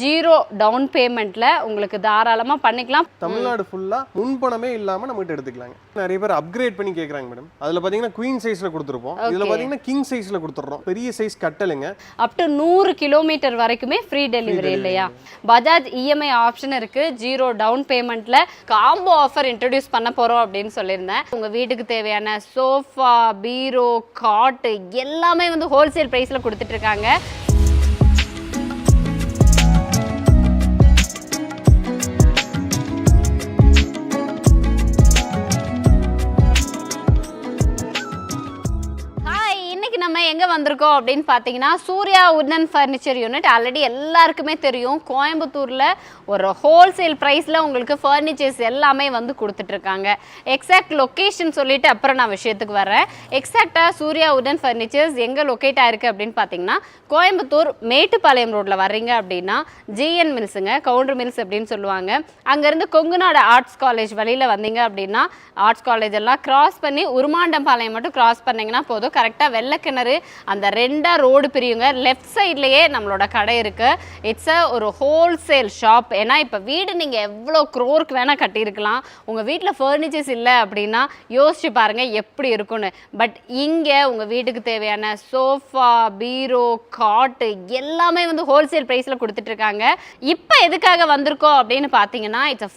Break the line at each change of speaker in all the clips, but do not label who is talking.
Zero down பேமெண்ட்ல உங்களுக்கு தாராளமா பண்ணிக்கலாம்.
தமிழ்நாடு ஃபுல்லா முன்பணமே இல்லாம நம்ம கிட்ட எடுத்துக்கலாங்க. நிறைய பேர் அப்கிரேட் பண்ணி கேக்குறாங்க மேடம் அதுல பாத்தீங்கன்னா குயின் சைஸ்ல கொடுத்துருப்போம். இதுல பாத்தீங்கன்னா கிங் சைஸ்ல கொடுத்துறோம் பெரிய சைஸ் கட்டலுங்க.
அப் டு நூறு கிலோமீட்டர் வரைக்குமே ஃப்ரீ டெலிவரி இல்லையா? பஜாஜ் இஎம்ஐ ஆப்ஷன் இருக்கு. ஜீரோ டவுன் பேமெண்ட்ல காம்போ ஆஃபர் இன்ட்ரடியூஸ் பண்ண போறோம் அப்படின்னு சொல்லியிருந்தேன். உங்க வீட்டுக்கு தேவையான சோஃபா பீரோ காட்டு எல்லாமே வந்து ஹோல்சேல் பிரைஸ்ல கொடுத்துட்டு நம்ம எங்கே வந்திருக்கோம் அப்படின்னு பார்த்தீங்கன்னா Surya wooden furniture unit already எல்லாருக்குமே தெரியும் கோயம்புத்தூரில் ஒரு ஹோல்சேல் ப்ரைஸில் உங்களுக்கு ஃபர்னிச்சர்ஸ் எல்லாமே வந்து கொடுத்துட்ருக்காங்க. எக்ஸாக்ட் லொக்கேஷன் சொல்லிவிட்டு அப்புறம் நான் விஷயத்துக்கு வரேன். எக்ஸாக்டாக சூர்யா உட்டன் ஃபர்னிச்சர்ஸ் எங்கே லொக்கேட் ஆயிருக்கு அப்படின்னு பார்த்தீங்கன்னா கோயம்புத்தூர் மேட்டுப்பாளையம் ரோட்டில் வர்றீங்க அப்படின்னா ஜிஎன் மில்ஸுங்க கவுண்டர் மில்ஸ் அப்படின்னு சொல்லுவாங்க. அங்கேருந்து கொங்குநாடு ஆர்ட்ஸ் காலேஜ் வழியில் வந்தீங்க அப்படின்னா ஆர்ட்ஸ் காலேஜ் எல்லாம் கிராஸ் பண்ணி உருமாண்டம்பாளையம் மட்டும் கிராஸ் பண்ணிங்கன்னா போதும். கரெக்டாக வெள்ளக்கிணறு அந்த ரெண்டா ரோடு பிரியுங்க. லெஃப்ட் சைட்லயே நம்மளோட கடை இருக்கு. இட்ஸ் அ ஒரு ஹோல்சேல் ஷாப் ஏன்னா இப்போ வீடு நீங்க எவ்வளோ க்ரோருக்கு வேணா கட்டியிருக்கலாம். உங்க வீட்டில் ஃபர்னிச்சர்ஸ் இல்லை அப்படின்னா யோசிச்சு பாருங்க எப்படி இருக்கும்னு. பட் இங்க உங்க வீட்டுக்கு தேவையான சோஃபா பீரோ காட்டு எல்லாமே வந்து ஹோல்சேல் ப்ரைஸில் கொடுத்துட்டு இருக்காங்க இப்போ எதுக்காக வந்திருக்கோம் அப்படின்னு பார்த்தீங்கன்னா it's a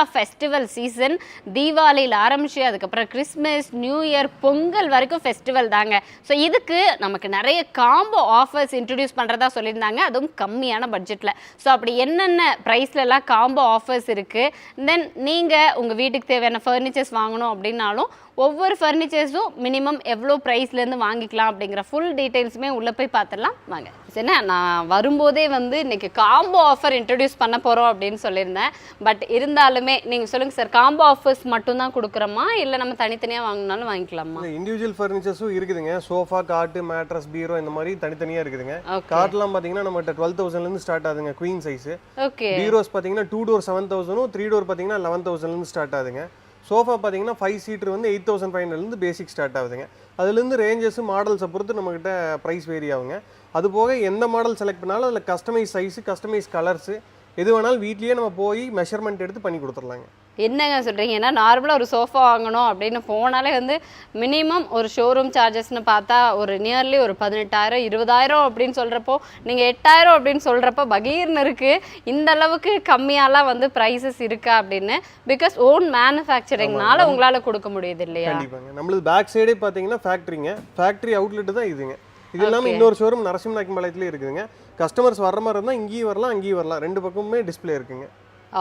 of festival season தீபாவளியில் ஆரம்பிச்சு அதுக்கப்புறம் கிறிஸ்மஸ் நியூ இயர் பொங்கல் வரைக்கும் ஃபெஸ்டிவல் தாங்க. ஸோ இது இதுக்கு நமக்கு நிறைய காம்போ ஆஃபர்ஸ் இன்ட்ரடியூஸ் பண்ணுறதா சொல்லியிருந்தாங்க. அதுவும் கம்மியான பட்ஜெட்டில் ஸோ அப்படி என்னென்ன ப்ரைஸ்லலாம் காம்போ ஆஃபர்ஸ் இருக்குது தென் நீங்கள் உங்கள் வீட்டுக்கு தேவையான ஃபர்னிச்சர்ஸ் வாங்கணும் அப்படின்னாலும் ஒவ்வொரு ஃபர்னிச்சர்ஸும் மினிமம் எவ்வளோ ப்ரைஸ்லேருந்து வாங்கிக்கலாம் அப்படிங்கிற ஃபுல் டீட்டெயில்ஸுமே உள்ளே போய் பார்த்துடலாம். வாங்க. என்ன? நான் வரும்போதே வந்து இன்னைக்கு காம்போ ஆஃபர் இன்ட்ரடியூஸ் பண்ண போகிறோம் அப்படின்னு சொல்லியிருந்தேன். பட் இருந்தாலுமே நீங்கள் சொல்லுங்கள் சார் காம்போ ஆஃபர்ஸ் மட்டும்தான் கொடுக்குறோமா? இல்லை நம்ம தனித்தனியாக வாங்கினாலும் வாங்கிக்கலாமா?
இண்டிவிஜுவல் ஃபர்னிச்சர்ஸும் இருக்குதுங்க. சோஃபா காட்டு மேட்ரஸ் பீரோ இந்த மாதிரி தனித்தனியா இருக்குதுங்க.
ஓகே
காட்லாம் பாத்தீங்கன்னா நம்மகிட்ட டுவெல் தௌசண்ட்ல இருந்து ஸ்டார்ட் ஆகுதுங்க குயின் சைஸ்
ஓகே
பீரோஸ் பாத்தீங்கன்னா டூ டோர் செவன் தௌசண்டும் த்ரீ டோர் பாத்தீங்கன்னா லெவன் தௌசண்ட்ல இருந்து ஸ்டார்ட் ஆகுதுங்க. சோஃபா பார்த்தீங்கன்னா ஃபைவ் சீட்டர் வந்து எயிட் தௌசண்ட் ஃபைவ் ஹண்ட்ரட்லேருந்து பேசிக் ஸ்டார்ட் ஆகுதுங்க. அதுலேருந்து ரேஞ்சஸ் மாடல்ஸை பொறுத்து நம்மகிட்ட ப்ரைஸ் வேரி ஆகுங்க. அது போக எந்த மாடல் செலக்ட் பண்ணாலும் அதில் கஸ்டமைஸ் சைஸு கஸ்டமைஸ் கலர்ஸு எது வேணாலும் வீட்லேயே நம்ம போய் மெஷர்மெண்ட் எடுத்து பண்ணி கொடுத்துர்லாங்க.
என்னங்க சொல்கிறீங்க ஏன்னா நார்மலாக ஒரு சோஃபா வாங்கணும் அப்படின்னு போனாலே வந்து மினிமம் ஒரு ஷோரூம் சார்ஜஸ்னு பார்த்தா ஒரு நியர்லி ஒரு பதினெட்டாயிரம் இருபதாயிரம் அப்படின்னு சொல்கிறப்போ நீங்கள் எட்டாயிரம் அப்படின்னு சொல்கிறப்ப பகீர்னு இருக்குது இந்த அளவுக்கு கம்மியாலாம் வந்து ப்ரைஸஸ் இருக்கா அப்படின்னு? பிகாஸ் ஓன் மேனுஃபேக்சரிங்னால உங்களால் கொடுக்க முடியுது இல்லையா?
நம்மளது பேக் சைடே பார்த்தீங்கன்னா ஃபேக்ட்ரிங்க ஃபேக்ட்ரி அவுட்லெட் தான் இதுங்க. இது இல்லாமல் இன்னொரு ஷோரூம் நரசிம்மநாயக்கம்பாளையத்துலேயே இருக்குதுங்க. கஸ்டமர்ஸ் வர்ற மாதிரி இருந்தால் இங்கேயும் வரலாம் அங்கேயும் வரலாம். ரெண்டு பக்கமுமே டிஸ்ப்ளே இருக்குங்க.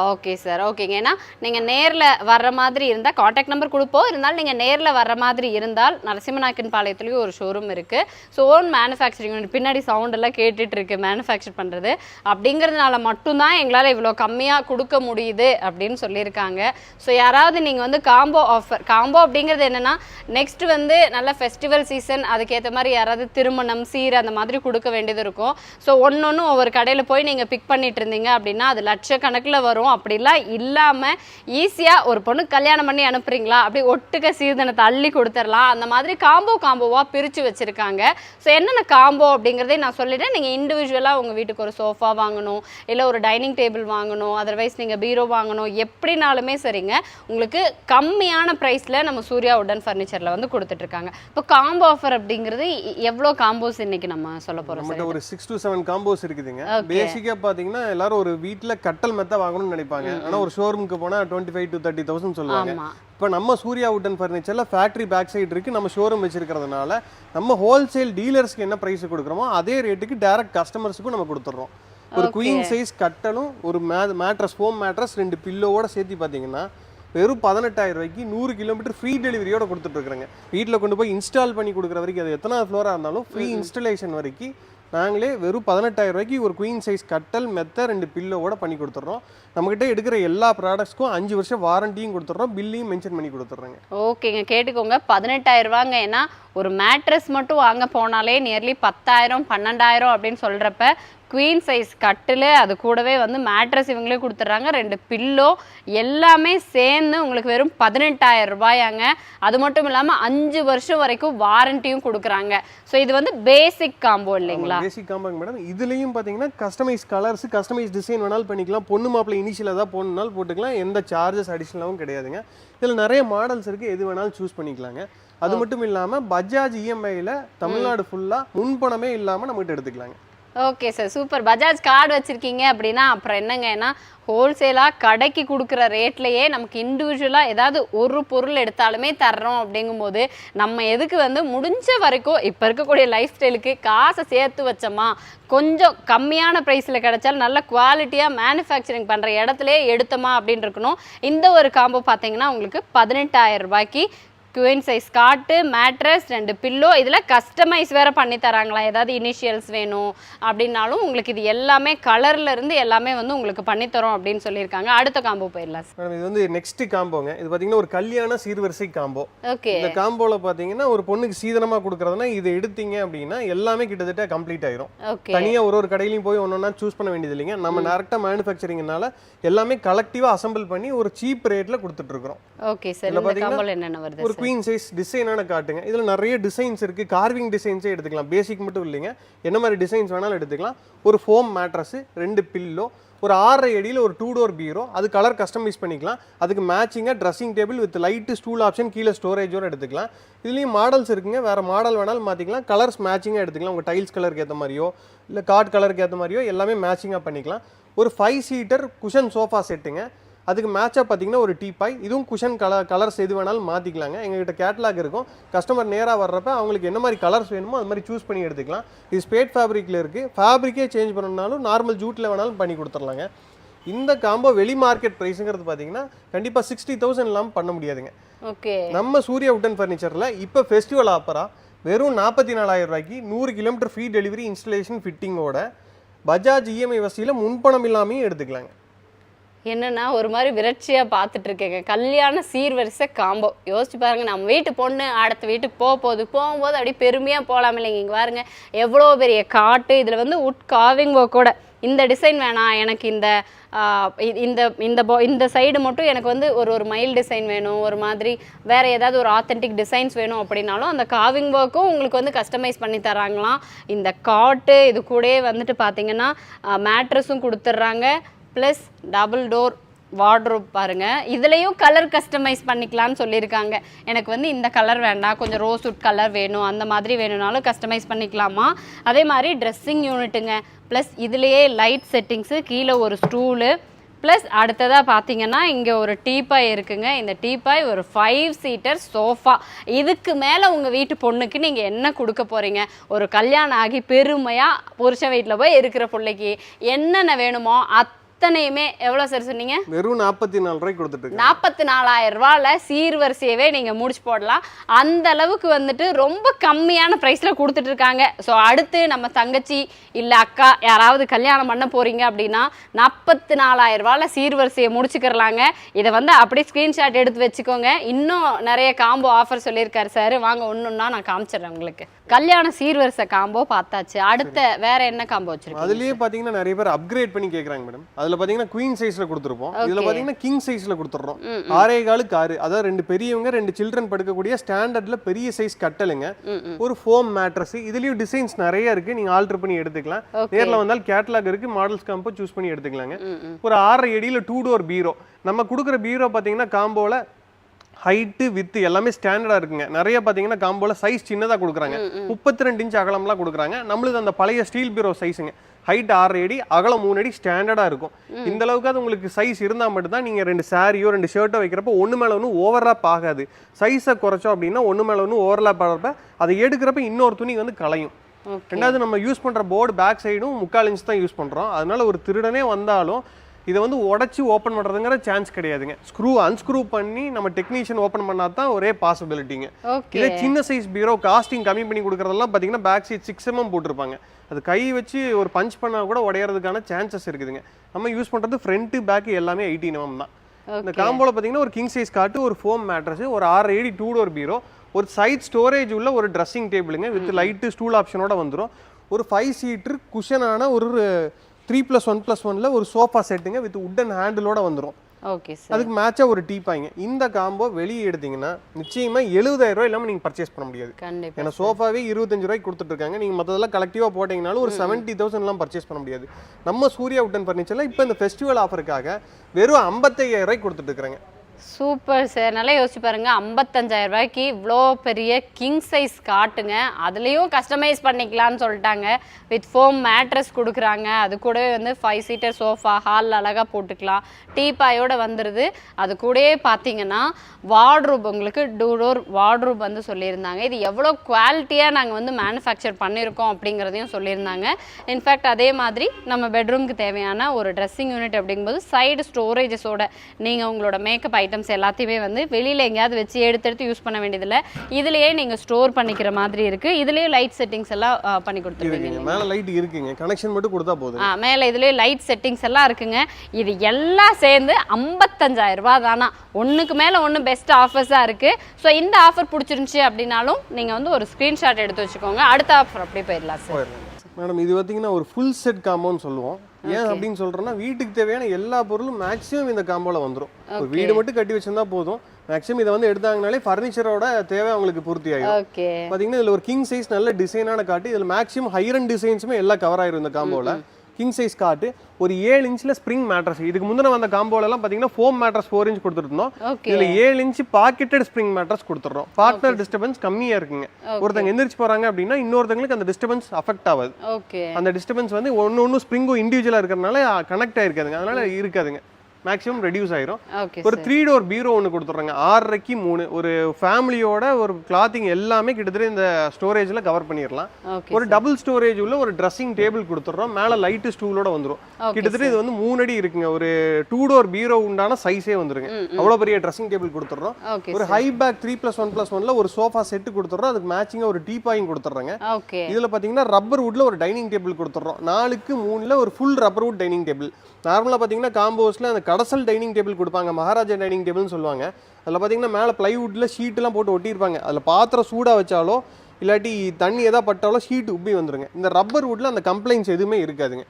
ஓகே சார் ஓகேங்க ஏன்னா நீங்கள் நேரில் வர்ற மாதிரி இருந்தால் காண்டாக்ட் நம்பர் கொடுப்போம். இருந்தாலும் நீங்கள் நேரில் வர்ற மாதிரி இருந்தால் நரசிம்மநாயக்கன் பாளையத்துலேயும் ஒரு ஷோரூம் இருக்குது ஸோ ஓன் மேனுஃபேக்சரிங் பின்னாடி சவுண்ட் எல்லாம் கேட்டுட்டு இருக்கு மேனுஃபேக்சர் பண்ணுறது அப்படிங்கிறதுனால மட்டும்தான் எங்களால் இவ்வளோ கம்மியாக கொடுக்க முடியுது அப்படின்னு சொல்லியிருக்காங்க. ஸோ யாராவது நீங்கள் வந்து காம்போ ஆஃபர் காம்போ அப்படிங்கிறது என்னென்னா நெக்ஸ்ட் வந்து நல்ல ஃபெஸ்டிவல் சீசன் அதுக்கேற்ற மாதிரி யாராவது திருமணம் சீர் அந்த மாதிரி கொடுக்க வேண்டியது இருக்கும். ஸோ ஒன்று ஒன்று ஒவ்வொரு கடையில் போய் நீங்கள் பிக் பண்ணிட்டு இருந்தீங்க அப்படின்னா அது லட்சக்கணக்கில் வரும். அப்படிலாம் இல்லாமல் ஈஸியாக ஒரு பொண்ணு கல்யாணம் பண்ணி அனுப்புறீங்களா? அப்படி ஒட்டுக்க சீதனத்தை அள்ளி கொடுத்துடலாம். அந்த மாதிரி காம்போ காம்போவாக பிரித்து வச்சுருக்காங்க. ஸோ என்னென்ன காம்போ அப்படிங்கிறதே நான் சொல்லிட்டேன் நீங்கள் இண்டிவிஜுவலாக உங்கள் வீட்டுக்கு ஒரு சோஃபா வாங்கணும் இல்லை ஒரு டைனிங் டேபிள் வாங்கணும் அதர்வைஸ் நீங்கள் பீரோ வாங்கணும் எப்படினாலுமே சரிங்க. உங்களுக்கு கம்மியான ப்ரைஸில் நம்ம சூர்யா உடன் ஃபர்னிச்சரில் வந்து கொடுத்துட்ருக்காங்க. இப்போ காம்போ ஆஃபர் அப்படிங்கிறது எவ்வளோ காம்போஸ் இன்னைக்கு நம்ம சொல்ல போகிறோம்
ஒரு சிக்ஸ் to செவன் காம்போஸ் இருக்குதுங்க. பேசிக்காக பார்த்தீங்கன்னா எல்லாரும் ஒரு வீட்டில் கட்டல் மெத்த வாங்கணும்னு நினைப்பாங்க. ஆனால் ஒரு ஷோரூமுக்கு போனால் twenty five to thirty thousand சொல்லுவாங்க இப்போ நம்ம சூர்யா உட்டன் ஃபர்னிச்சரில் ஃபேக்ட்ரி பேக் சைடு இருக்குது நம்ம ஷோரூம் வச்சிருக்கிறதுனால நம்ம ஹோல்சேல் டீலர்ஸ்க்கு என்ன ப்ரைஸ் கொடுக்குறோமோ அதே ரேட்டுக்கு டேரக்ட் கஸ்டமர்ஸுக்கும் நம்ம கொடுத்துட்றோம். ஒரு குயின் சைஸ் கட்டலும் ஒரு மேட்ரஸ் ஃபோம் மேட்ரஸ் ரெண்டு பில்லோவோட சேர்த்து பார்த்தீங்கன்னா வெறும் பதினெட்டாயிரம் ரூபாய்க்கு நூறு கிலோமீட்டர் ஃப்ரீ டெலிவரியோட கொடுத்துட்ருக்குறேங்க வீட்டில் கொண்டு போய் இன்ஸ்டால் பண்ணி கொடுக்குற வரைக்கும் அது எத்தனாவது ஃப்ளோராக இருந்தாலும் ஃப்ரீ இன்ஸ்டலேஷன் வரைக்கும் நாங்களே வெறும் பதினெட்டாயிரம் ரூபாய்க்கு ஒரு குயின் சைஸ் கட்டல் மெத்த ரெண்டு பில்லோட பண்ணி கொடுத்துட்றோம். நம்மகிட்ட எடுக்கிற எல்லா ப்ராடக்ட்ஸ்க்கும் அஞ்சு வருஷம் வாரண்டியும் கொடுத்துட்றோம். பில்லையும் மென்ஷன் பண்ணி கொடுத்துட்றோங்க.
ஓகேங்க கேட்டுக்கோங்க. பதினெட்டாயிரம் ரூபாங்க ஏன்னா ஒரு மேட்ரஸ் மட்டும் வாங்க போனாலே நியர்லி பத்தாயிரம் பன்னெண்டாயிரம் அப்படின்னு சொல்கிறப்ப குவீன் சைஸ் கட்டில் அது கூடவே வந்து மேட்ரஸ் இவங்களே கொடுத்துட்றாங்க. ரெண்டு பில்லோ எல்லாமே சேர்ந்து உங்களுக்கு வெறும் பதினெட்டாயிரம் ரூபாயாங்க. அது மட்டும் இல்லாமல் அஞ்சு வருஷம் வரைக்கும் வாரண்டியும் கொடுக்குறாங்க. ஸோ இது வந்து பேசிக் காம்போ இல்லைங்களா?
பேசிக் காம்பாங்க மேடம் இதுலயும் பாத்தீங்கன்னா கஸ்டமைஸ் கலர்ஸ் கஸ்டமைஸ் டிசைன் வேணாலும் பண்ணிக்கலாம். பொண்ணு மாப்பிள்ளை இனிஷியல் ஏதாவது போடணுனாலும் போட்டுக்கலாம். எந்த சார்ஜஸ் அடிஷனலாகவும் கிடையாதுங்க. இதுல நிறைய மாடல்ஸ் இருக்கு. எது வேணாலும் சூஸ் பண்ணிக்கலாங்க. அது மட்டும் இல்லாம பஜாஜ் இஎம்ஐல தமிழ்நாடு ஃபுல்லா முன்பணமே இல்லாம நம்மகிட்ட எடுத்துக்கலாங்க.
Okay sir super. Bajaj card வச்சுருக்கீங்க அப்படின்னா அப்புறம் என்னங்க ஏன்னா ஹோல்சேலாக கடைக்கு கொடுக்குற ரேட்லேயே நமக்கு இண்டிவிஜுவலாக ஏதாவது ஒரு பொருள் எடுத்தாலுமே தர்றோம் அப்படிங்கும்போது நம்ம எதுக்கு வந்து முடிஞ்ச வரைக்கும் இப்போ இருக்கக்கூடிய லைஃப் ஸ்டைலுக்கு காசை சேர்த்து வச்சோமா கொஞ்சம் கம்மியான ப்ரைஸில் கிடைச்சாலும் நல்ல குவாலிட்டியாக மேனுஃபேக்சரிங் பண்ணுற இடத்துலையே எடுத்தோமா அப்படின்னு இருக்கணும் இந்த ஒரு காம்போ பார்த்தீங்கன்னா உங்களுக்கு பதினெட்டாயிரம் ரூபாய்க்கு குயின் சைஸ் காட்டு மேட்ரஸ் ரெண்டு பில்லோ இதில் கஸ்டமைஸ் வேற பண்ணி தராங்களா? ஏதாவது இனிஷியல்ஸ் வேணும் அப்படின்னாலும் உங்களுக்கு இது எல்லாமே கலர்ல இருந்து எல்லாமே வந்து உங்களுக்கு பண்ணி தரோம் அப்படின்னு சொல்லியிருக்காங்க. அடுத்த காம்போ போயிடலாம் சார்
மேடம் இது வந்து நெக்ஸ்ட் காம்போங்க இது பாத்தீங்கன்னா ஒரு கல்யாண சீர்வரிசை காம்போ
ஓகே
இந்த காம்போல பாத்தீங்கன்னா ஒரு பொண்ணுக்கு சீதனமா கொடுக்கறதுனா இதை எடுத்தீங்க அப்படின்னா எல்லாமே கிட்டத்தட்ட கம்ப்ளீட் ஆயிரும்.
ஓகே
தனியா ஒரு ஒரு கடையிலையும் போய் ஒன்னொன்னா சூஸ் பண்ண வேண்டியது இல்லைங்க. நம்ம டேரக்டா மேனுஃபேக்சரிங்னால எல்லாமே கலெக்டிவா அசெம்பிள் பண்ணி ஒரு சீப் ரேட்ல கொடுத்துட்டு இருக்கிறோம்.
ஓகே சார் என்னென்ன வருது
ஒரு குவீன் சைஸ் டிசைனான காட்டுங்க. இதில் நிறைய டிசைன்ஸ் இருக்குது கார்விங் டிசைன்ஸே எடுத்துக்கலாம். பேசிக் மட்டும் இல்லைங்க. என்ன மாதிரி டிசைன்ஸ் வேணாலும் எடுத்துக்கலாம். ஒரு ஃபோம் மேட்ரஸு ரெண்டு பில்லோ ஒரு ஆறரை அடியில் ஒரு டூ டோர் பீரோ அது கலர் கஸ்டமைஸ் பண்ணிக்கலாம். அதுக்கு மேட்சிங்காக dressing table with light stool option கீழே ஸ்டோரேஜோடு எடுத்துக்கலாம். இதுலேயும் மாடல்ஸ் இருக்குங்க. வேறு மாடல் வேணாலும் மாற்றிக்கலாம் கலர்ஸ் மேட்சிங்காக எடுத்துக்கலாம். உங்கள் டைல்ஸ் கலருக்கு ஏற்ற மாதிரியோ இல்லை காட் கலருக்கு ஏற்ற மாதிரியோ எல்லாமே மேட்சிங்காக பண்ணிக்கலாம். ஒரு ஃபைவ் சீட்டர் குஷன் சோஃபா செட்டுங்க அதுக்கு மேட்சாக பார்த்தீங்கன்னா ஒரு டீபாய் இதுவும் குஷன் கலர் கலர்ஸ் எது வேணாலும் மாற்றிக்கலாங்க எங்ககிட்ட கேட்லாக் இருக்கும். கஸ்டமர் நேராக வர்றப்ப அவங்களுக்கு என்ன மாதிரி கலர்ஸ் வேணுமோ அது மாதிரி சூஸ் பண்ணி எடுத்துக்கலாம். இது ஸ்பேட் ஃபேப்ரிக்கில் இருக்குது ஃபேப்ரிக்கே சேஞ்ச் பண்ணணும்னாலும் நார்மல் ஜூட்டில் வேணாலும் பண்ணி கொடுத்துர்லாங்க இந்த காம்போ வெளி மார்க்கெட் ப்ரைஸுங்கிறது பார்த்தீங்கன்னா கண்டிப்பாக சிக்ஸ்டி தௌசண்ட் இல்லாமல் பண்ண முடியாதுங்க.
ஓகே.
நம்ம சூர்யா உட்டன் ஃபர்னிச்சரில் இப்போ ஃபெஸ்டிவல் ஆஃபராக வெறும் நாற்பத்தி நாலாயிரம் ரூபாய்க்கு நூறு கிலோமீட்டர் ஃப்ரீ டெலிவரி இன்ஸ்டலேஷன் ஃபிட்டிங்கோட பஜாஜ் இஎம்ஐ வசதியில் முன்பணம் இல்லாமையும் எடுத்துக்கலாங்க.
என்னன்னா ஒரு மாதிரி விரட்சியாக பார்த்துட்டு இருக்கேங்க கல்யாண சீர்வரிசை காம்போ. யோசிச்சு பாருங்கள் நம்ம வீட்டு பொண்ணு அடுத்த வீட்டுக்கு போக போகுது. போகும்போது அப்படியே பெருமையாக போகலாம் இல்லைங்க. இங்கே பாருங்க எவ்வளோ பெரிய காட்டு. இதில் வந்து உட் காவிங் ஒர்க்கோட இந்த டிசைன் வேணாம். எனக்கு இந்த இந்த இந்த போ இந்த சைடு மட்டும் எனக்கு வந்து ஒரு ஒரு மைல் டிசைன் வேணும். ஒரு மாதிரி வேறு ஏதாவது ஒரு ஆத்தென்டிக் டிசைன்ஸ் வேணும் அப்படின்னாலும் அந்த காவிங் ஒர்க்கும் உங்களுக்கு வந்து கஸ்டமைஸ் பண்ணி தராங்களாம். இந்த காட்டு இது கூடயே வந்துட்டு பார்த்திங்கன்னா மேட்ரஸும் கொடுத்துட்றாங்க. ப்ளஸ் டபுள் டோர் வார்ட்ரோப் பாருங்க. இதுலேயும் கலர் கஸ்டமைஸ் பண்ணிக்கலாம்னு சொல்லியிருக்காங்க. எனக்கு வந்து இந்த கலர் வேண்டாம். கொஞ்சம் ரோஸ் உட் கலர் வேணும். அந்த மாதிரி வேணும்னாலும் கஸ்டமைஸ் பண்ணிக்கலாமா? அதே மாதிரி ட்ரெஸ்ஸிங் யூனிட்டுங்க ப்ளஸ் இதுலேயே லைட் செட்டிங்ஸு கீழே ஒரு ஸ்டூலு ப்ளஸ் அடுத்ததாக பார்த்தீங்கன்னா இங்கே ஒரு டீப்பாய் இருக்குங்க. இந்த டீப்பாய் ஒரு ஃபைவ் சீட்டர் சோஃபா இதுக்கு மேலே உங்கள் வீட்டு பொண்ணுக்கு நீங்கள் என்ன கொடுக்க போகிறீங்க ஒரு கல்யாணம் ஆகி பெருமையாக புருஷன் வீட்டில் போய் இருக்கிற பிள்ளைக்கு என்னென்ன வேணுமோ அத்தனையுமே எவ்வளோ சார் சொன்னீங்க?
வெறும் நாற்பத்தி நாலு ரூபாய்க்கு கொடுத்துட்டு
நாற்பத்தி நாலாயிரம் ரூபாயில் சீர்வரிசையவே நீங்கள் முடிச்சு போடலாம். அந்த அளவுக்கு வந்துட்டு ரொம்ப கம்மியான ப்ரைஸில் கொடுத்துட்டு இருக்காங்க ஸோ அடுத்து நம்ம தங்கச்சி இல்லை அக்கா யாராவது கல்யாணம் பண்ண போறீங்க அப்படின்னா நாற்பத்தி நாலாயிரம் ரூபாயில் சீர்வரிசையை முடிச்சுக்கிறலாங்க. இதை வந்து அப்படியே ஸ்க்ரீன்ஷாட் எடுத்து வச்சுக்கோங்க. இன்னும் நிறைய காம்போ ஆஃபர் சொல்லியிருக்காரு சார் வாங்க ஒன்றுன்னா நான் காமிச்சிடுறேன் உங்களுக்கு. கல்யாண சீர்வரிசை காம்போ பார்த்தாச்சு. அடுத்த வேற என்ன காம்போ வச்சிருக்கீங்க?
அதுலயே பாத்தீங்கன்னா நிறைய பேர் அப்கிரேட் பண்ணி கேக்குறாங்க மேடம் அதுல பாத்தீங்கன்னா குவீன் சைஸ்ல கொடுத்துருப்போம். இதுல. பாத்தீங்கன்னா கிங் சைஸ்ல கொடுத்துறோம் ஆறே காலுக்கு ஆறு. அதாவது ரெண்டு பெரியவங்க ரெண்டு சில்ட்ரன் படுக்கக்கூடிய ஸ்டாண்டர்ட்ல பெரிய சைஸ் கட்டலுங்க. ஒரு ஃபோம் மேட்ரஸ் இதுலயும் டிசைன்ஸ் நிறைய இருக்கு. நீங்க ஆல்டர் பண்ணி எடுத்துக்கலாம். நேர்ல வந்தால் கேட்டலாக் இருக்கு. மாடல்ஸ் காம்போ சூஸ் பண்ணி எடுத்துக்கலாங்க. ஒரு ஆறரை அடியில டூ டோர் பீரோ நம்ம கொடுக்குற பீரோ பாத்தீங்கன்னா காம்போல ஹைட்டு வித்து எல்லாமே ஸ்டாண்டர்டாக இருக்குங்க. நிறைய பார்த்தீங்கன்னா காம்போல சைஸ் சின்னதாக கொடுக்குறாங்க. முப்பத்தி ரெண்டு இன்ச் அகலம்லாம் கொடுக்குறாங்க. நம்மளுது அந்த பழைய ஸ்டீல் பீரோ சைஸுங்க ஹைட் ஆறு அடி அகலம் மூணு அடி ஸ்டாண்டர்டாக இருக்கும். இந்த அளவுக்கு உங்களுக்கு சைஸ் இருந்தால் மட்டும்தான் நீங்கள் ரெண்டு சாரியோ ரெண்டு ஷர்ட்டோ வைக்கிறப்போ ஒன்று மேலே ஒன்று ஓவர்லாப் ஆகாது. சைஸை குறைச்சோம் அப்படின்னா ஒன்று மேலே ஒன்று ஓவர்லாப் ஆகிறப்ப அதை எடுக்கிறப்ப இன்னொரு துணி வந்து கலையும் ரெண்டாவது நம்ம யூஸ் பண்ணுற போர்டு பேக் சைடும் முக்கால் இன்ச் தான் யூஸ் பண்ணுறோம் அதனால ஒரு திருடனே வந்தாலும் இதை வந்து உடச்சி ஓப்பன் பண்ணுறதுங்கிற சான்ஸ் கிடையாதுங்க. ஸ்க்ரூ அன்ஸ்க்ரூ பண்ணி நம்ம டெக்னீஷியன் ஓப்பன் பண்ணால் தான் ஒரே பாசிபிலிட்டிங்க இதே சின்ன சைஸ் பீரோ காஸ்டிங் கம்மி பண்ணி கொடுக்குறதெல்லாம் பார்த்தீங்கன்னா பேக் சைட் சிக்ஸ் எம்எம் போட்டிருப்பாங்க. அது கை வச்சு ஒரு பஞ்ச் பண்ணால் கூட உடையறதுக்கான சான்சஸ் இருக்குதுங்க. நம்ம யூஸ் பண்ணுறது ஃப்ரண்ட்டு பேக் எல்லாமே எயிட்டீன் எம்எம் தான். இந்த காம்போல பார்த்தீங்கன்னா ஒரு கிங் சைஸ் காட்டு ஒரு ஃபோம் மேட்ரஸ் ஒரு ஆறு ஏடி டூ டோர் பீரோ ஒரு சைட் ஸ்டோரேஜ் உள்ள ஒரு ட்ரெஸ்ஸிங் டேபிளுங்க வித் லைட்டு ஸ்டூல் ஆப்ஷனோட வந்துடும் ஒரு ஃபைவ் சீட்டர் குஷனான ஒரு த்ரீ ப்ளஸ் ஒன் ப்ளஸ் ஒன்ல ஒரு சோஃபா செட்டுங்க வித் உட்டன் ஹேண்டிலோட வந்துரும்.
ஓகே சார்
அதுக்கு மேட்சா ஒரு டீப்பாங்க இந்த காம்போ வெளியே எடுத்தீங்கன்னா நிச்சயமா 70000 ரூபாய் இல்லாம நீங்க பர்ச்சேஸ் பண்ண முடியாது. ஏன்னா சோஃபாவே இருபத்தஞ்சு ரூபாய்க்கு கொடுத்துட்டு இருக்காங்க நீங்க மற்றதெல்லாம் கலெக்டிவா போட்டீங்கனாலும் ஒரு செவன்ட்டி தௌசண்ட்லாம் பர்ச்சேஸ் பண்ண முடியாது. நம்ம சூர்யா உட்டன் ஃபர்னிச்சர்ல இப்போ இந்த ஃபெஸ்டிவல் ஆஃபருக்காக வெறும் 55000 ரூபாய்க்கு கொடுத்துட்டு இருக்காங்க
சூப்பர் சார் நல்லா யோசிச்சு பாருங்க. 55000 ரூபாய்க்கு இவ்வளோ பெரிய கிங் சைஸ் காட்டுங்க. அதுலேயும் கஸ்டமைஸ் பண்ணிக்கலாம்னு சொல்லிட்டாங்க. வித் ஃபோம் மேட்ரஸ் கொடுக்குறாங்க. அது கூடவே வந்து ஃபைவ் சீட்டர் சோஃபா ஹால் அழகாக போட்டுக்கலாம். டீபாயோட வந்துடுது அது கூடவே பார்த்தீங்கன்னா வார்ட்ரூப் உங்களுக்கு டூடோர் வார்ட்ரூப் வந்து சொல்லியிருந்தாங்க. இது எவ்வளோ குவாலிட்டியாக நாங்கள் வந்து மேனுஃபேக்சர் பண்ணியிருக்கோம் அப்படிங்கிறதையும் சொல்லியிருந்தாங்க. இன்ஃபேக்ட் அதே மாதிரி நம்ம பெட்ரூம்க்கு தேவையான ஒரு ட்ரெஸ்ஸிங் யூனிட் அப்படிங்கும்போது சைடு ஸ்டோரேஜஸோட நீங்கள் உங்களோட மேக்கப் ஐட்டம்ஸ் எல்லாத்தையுமே வந்து வெளியில் எங்கேயாவது வச்சு எடுத்து எடுத்து யூஸ் பண்ண வேண்டியதில்லை. இதுலேயே நீங்கள் ஸ்டோர் பண்ணிக்கிற மாதிரி இருக்குது இதுலேயே லைட் செட்டிங்ஸ் எல்லாம் பண்ணி கொடுத்துருவீங்க
இருக்குங்க மேல லைட் இருக்குங்க. கனெக்ஷன் மட்டும் கொடுத்தா போதும்.
ஆ மேலே இதுலேயே லைட் செட்டிங்ஸ் எல்லாம் இருக்குங்க. இது எல்லாம் சேர்ந்து 55000 ரூபாய் தானா? ஒன்றுக்கு மேலே ஒன்று பெஸ்ட் ஆஃபர்ஸாக இருக்குது ஸோ இந்த ஆஃபர் பிடிச்சிருந்துச்சி அப்படின்னாலும் நீங்கள் வந்து ஒரு ஸ்க்ரீன்ஷாட் எடுத்து வச்சுக்கோங்க. அடுத்த ஆஃபர் அப்படியே போயிடலாம் சார்
மேடம் இது பார்த்தீங்கன்னா ஒரு ஃபுல் செட் காம்போன்னு சொல்லுவோம். ஏன் அப்படின்னு சொல்றேன்னா வீட்டுக்கு தேவையான எல்லா பொருளும் மேக்ஸிமம் இந்த காம்போல வந்துரும். ஒரு வீடு மட்டும் கட்டி வச்சிருந்தா போதும். மேக்ஸிமம் இதை வந்து எடுத்தாங்கனாலே ஃபர்னிச்சரோட தேவை அவங்களுக்கு பூர்த்தி ஆகும்
ஓகே
பாத்தீங்கன்னா இதுல ஒரு கிங் சைஸ் நல்ல டிசைனான காட்டு. இதுல மேக்ஸிமம் ஹைரன் டிசைன்ஸுமே எல்லாம் கவர் ஆயிரும் இந்த காம்போல கிங் சைஸ் காட்டு ஒரு ஏழு இன்ச்சில் ஸ்ப்ரிங் மேட்ரஸ் இதுக்கு முந்தின வந்த காம்போல எல்லாம் பாத்தீங்கன்னா ஃபோம் மேட்ரஸ் ஃபோர் இன்ச் கொடுத்துருந்தோம். இதுல ஏழு இன்ச் பாக்கெட்டட் ஸ்ப்ரிங் மேட்ரஸ் கொடுத்துறோம். பார்ட்னர் டிஸ்டர்பன்ஸ் கம்மியா இருக்குங்க. ஒருத்தங்க எந்திரிச்சு போறாங்க அப்படின்னா இன்னொருத்தங்களுக்கு அந்த டிஸ்டர்பன்ஸ் அஃபெக்ட் ஆகாது. அந்த டிஸ்டர்பன்ஸ் வந்து ஒன்று ஒன்று ஸ்ப்ரிங்கும் இண்டிவிஜுவலாக இருக்கிறனால கனெக்ட் ஆயிருக்காதுங்க. அதனால இருக்காதுங்க. மேக்ஸிமம் ரெடியூஸ் ஆயிரும். ஒரு த்ரீ டோர் பீரோ ஒன்று கொடுத்துட்றாங்க ஆறரைக்கு மூணு ஒரு ஃபேமிலியோட ஒரு கிளாத்திங் எல்லாமே கிட்டத்தட்ட இந்த ஸ்டோரேஜில் கவர் பண்ணிடலாம் ஒரு டபுள் ஸ்டோரேஜ் உள்ள ஒரு ட்ரெஸ்ஸிங் டேபிள் கொடுத்துட்றோம் மேலே லைட்டு ஸ்டூலோட வந்துரும். கிட்டத்தட்ட இது வந்து மூணு அடி இருக்குங்க. ஒரு டூ டோர் பீரோ உண்டான சைஸே வந்துருங்க. அவ்வளோ பெரிய ட்ரெஸ்ஸிங் டேபிள் கொடுத்துட்றோம் ஒரு high back three plus one plus ஒன்ல ஒரு சோஃபா செட்டு கொடுத்துட்றோம் அதுக்கு மேட்சிங்காக ஒரு டீபாயும் கொடுத்துட்றாங்க
ஓகே
இதுல பாத்தீங்கன்னா ரப்பர் வுட்ல ஒரு டைனிங் டேபிள் கொடுத்துட்றோம் நாலுக்கு மூணுல ஒரு full rubber wood dining table நார்மலா பாத்தீங்கன்னா காம்போஸ்ல அந்த கடசல் டைனிங் டேபிள் கொடுப்பாங்க. மகாராஜா டைனிங் டேபிள்னு சொல்லுவாங்க. அதுல பாத்தீங்கன்னா மேல பிளைவுட்ல ஷீட் எல்லாம் போட்டு ஒட்டியிருப்பாங்க. அதுல பாத்திரம் சூடா வச்சாலோ இல்லாட்டி தண்ணி எதாவது பட்டாலோ ஷீட் உப்பி வந்துருங்க. இந்த ரப்பர் வுட்ல அந்த கம்ப்ளைண்ட்ஸ் எதுவுமே இருக்காதுங்க.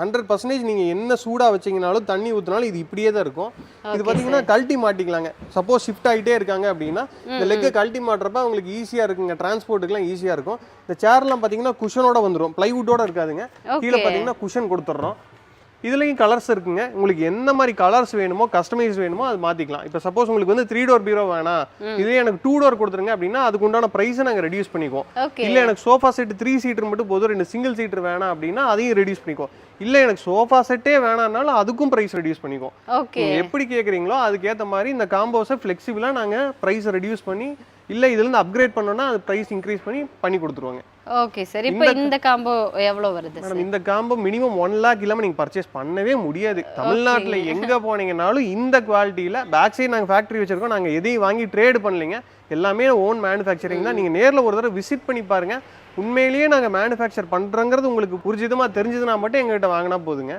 ஹண்ட்ரட் பர்சன்டேஜ் நீங்கள் என்ன சூடாக வச்சீங்கனாலும் தண்ணி ஊற்றினாலும் இது இப்படியே தான் இருக்கும். இது பார்த்தீங்கன்னா கழட்டி மாட்டிக்கலாங்க. சப்போஸ் ஷிஃப்ட் ஆகிட்டே இருக்காங்க அப்படின்னா இந்த லெக்கை கழட்டி மாட்டுறப்ப அவங்களுக்கு ஈஸியாக இருக்குங்க. டிரான்ஸ்போர்ட்டுக்குலாம் ஈஸியாக இருக்கும். இந்த சேர்லாம் பார்த்தீங்கன்னா குஷனோட வந்துடும் ப்ளைவுட்டோட இருக்காதுங்க. கீழே. பார்த்தீங்கன்னா குஷன் கொடுத்துட்றோம் இதுலேயும் கலர்ஸ் இருக்குங்க. உங்களுக்கு என்ன மாதிரி கலர்ஸ் வேணுமோ கஸ்டமைஸ் வேணுமோ அது மாற்றிக்கலாம் இப்போ சப்போஸ் உங்களுக்கு வந்து த்ரீ டோர் பீரோ வேணாம் இதே எனக்கு டூ டோர் கொடுத்துருங்க அப்படின்னா அதுக்கு உண்டான ப்ரைஸை நாங்கள் ரெடியூஸ் பண்ணிக்குவோம். இல்ல எனக்கு சோஃபா செட் த்ரீ சீட்டர் மட்டும் போதும் ரெண்டு சிங்கிள் சீட்டர் வேணாம் அப்படின்னா அதையும் ரெடியூஸ் பண்ணிக்கோ இல்ல எனக்கு சோஃபா செட்டே வேணாம்னாலும் அதுக்கும் பிரைஸ் ரெடியூஸ் பண்ணிக்கோ
ஓகே
நீங்க எப்படி கேக்குறீங்களோ அதுக்கேத்த மாதிரி இந்த காம்போஸை ஃபிளெக்சிபிளா நாங்க பிரைஸ் ரெடியூஸ் பண்ணி இல்ல இதுல இருந்து அப்கிரேட் பண்ணோம்னா அது பிரைஸ் இன்க்ரீஸ் பண்ணி பண்ணி கொடுத்துருவாங்க.
ஓகே சார் இப்போ இந்த காம்போ எவ்வளோ வருது
மேடம் இந்த காம்போ மினிமம் ஒன் லேக் இல்லாம நீங்க பர்ச்சேஸ் பண்ணவே முடியாது. தமிழ்நாட்டுல எங்க போனீங்கனாலும் இந்த குவாலிட்டியில பேக் சைடு நாங்க ஃபேக்டரி வச்சிருக்கோம். நாங்க எதையும் வாங்கி ட்ரேட் பண்ணலைங்க. எல்லாமே ஓன் மேனுஃபேக்சரிங் தான். நீங்க நேர்ல ஒரு தடவை விசிட் பண்ணி பாருங்க. உண்மையிலேயே நாங்க மேனுஃபேக்சர் பண்றோங்கிறது உங்களுக்கு புரிஞ்சுதுமா தெரிஞ்சதுன்னா மட்டும் எங்ககிட்ட வாங்கினா போதுங்க.